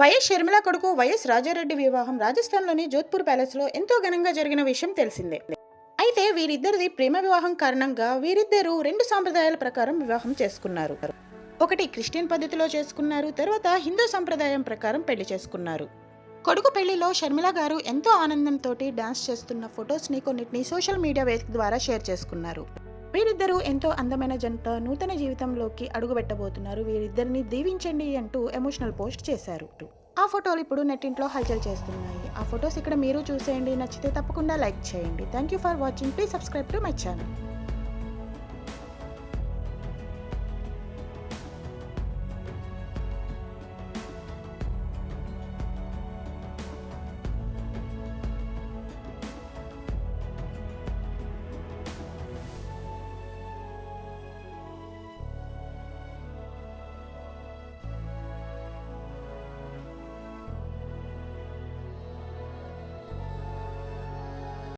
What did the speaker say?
YS Sharmila కొడుకు YS Rajareddy వివాహం రాజస్థాన్లోని జోధ్పూర్ ప్యాలెస్లో ఎంతో ఘనంగా జరిగిన విషయం తెలిసిందే. అయితే వీరిద్దరిది ప్రేమ వివాహం కారణంగా వీరిద్దరూ రెండు సాంప్రదాయాల ప్రకారం వివాహం చేసుకున్నారు. ఒకటి క్రిస్టియన్ పద్ధతిలో చేసుకున్నారు తర్వాత హిందూ సంప్రదాయం ప్రకారం పెళ్ళి చేసుకున్నారు. కొడుకు పెళ్ళిలో షర్మిల గారు ఎంతో ఆనందంతో డాన్స్ చేస్తున్న ఫొటోస్ని కొన్నిటిని సోషల్ మీడియా వేదిక ద్వారా షేర్ చేసుకున్నారు. వీరిద్దరూ ఎంతో అందమైన జంట నూతన జీవితంలోకి అడుగుపెట్టబోతున్నారు. వీరిద్దరిని దీవించండి అంటూ ఎమోషనల్ పోస్ట్ చేశారు. ఆ ఫోటోలు ఇప్పుడు నెట్టింట్లో హల్చల్ చేస్తున్నాయి. ఆ ఫొటోస్ ఇక్కడ మీరు చూసేయండి. నచ్చితే తప్పకుండా లైక్ చేయండి. Thank you for watching please subscribe to my channel